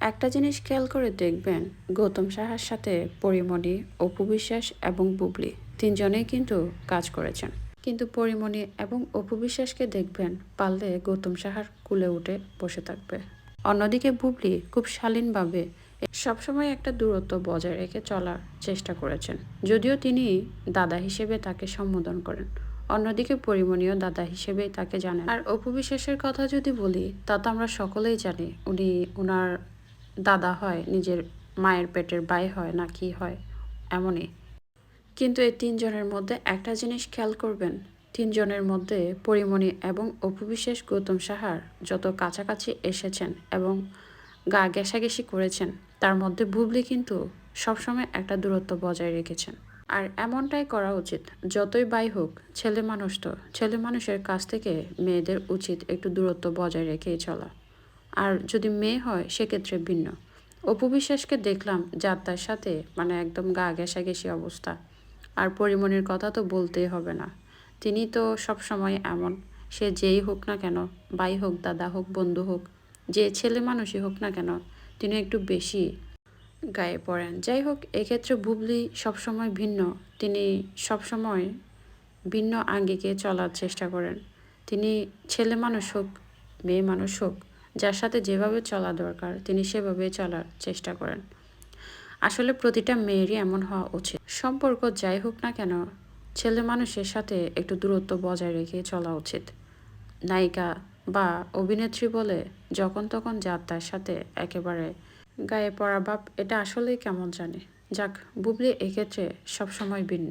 একটা জিনিস খেয়াল করে দেখবেন, গৌতম সাহার সাথে পরিমণি, অপু বিশ্বাস এবং বুবলি তিনজনেই কিন্তু কাজ করেছেন। কিন্তু পরিমণি এবং অপু বিশ্বাসকে দেখবেন, পারলে গৌতম সাহার কুলে উঠে বসে থাকবে। অন্যদিকে বুবলি খুব শালীনভাবে সবসময় একটা দূরত্ব বজায় রেখে চলার চেষ্টা করেছেন। যদিও তিনি দাদা হিসেবে তাকে সম্বোধন করেন, অন্যদিকে পরিমণীয় দাদা হিসেবেই তাকে জানেন। আর অপু বিশ্বাসের কথা যদি বলি, তা তো আমরা সকলেই জানি, উনি ওনার দাদা হয়, নিজের মায়ের পেটের বাই হয় না কি হয়, এমনই। কিন্তু এই তিনজনের মধ্যে একটা জিনিস খেয়াল করবেন, তিনজনের মধ্যে পরিমণি এবং অপবিশ্বাস গৌতম সাহার যত কাছাকাছি এসেছেন এবং গা ঘেঁষাঘেঁষি করেছেন, তার মধ্যে বুবলি কিন্তু সবসময় একটা দূরত্ব বজায় রেখেছেন। আর এমনটাই করা উচিত, যতই বাই হোক, ছেলে মানুষ তো, ছেলে মানুষের কাছ থেকে মেয়েদের উচিত একটু দূরত্ব বজায় রেখেই চলা। আর যদি মেয়ে হয়, সেক্ষেত্রে ভিন্ন। অপু বিশ্বাসকে দেখলাম যাত্রার সাথে মানে একদম গা ঘেঁষাঘেঁষি অবস্থা। আর পরিমণির কথা তো বলতেই হবে না। তিনি তো সব সময় এমন। সে যেই হোক না কেন, ভাই হোক, দাদা হোক, বন্ধু হোক, যে ছেলে মানুষই হোক না কেন, তিনি একটু বেশি গায়ে পড়েন। যাই হোক, এক্ষেত্রে বুবলি সবসময় ভিন্ন। তিনি সবসময় ভিন্ন আঙ্গিকে চলার চেষ্টা করেন। তিনি ছেলে মানুষ হোক, মেয়ে মানুষ হোক যার সাথে যেভাবে চলা দরকার তিনি সেভাবে চলার চেষ্টা করেন। আসলে প্রতিটা মেয়েরই এমন হওয়া উচিত। সম্পর্ক যাই হোক না কেন, ছেলে মানুষের সাথে একটু দূরত্ব বজায় রেখে চলা উচিত। নায়িকা বা অভিনেত্রী বলে যখন তখন যার তার সাথে একেবারে গায়ে পড়া বাপ, এটা আসলেই কেমন জানে? যাক, বুবলি এক্ষেত্রে সবসময় ভিন্ন।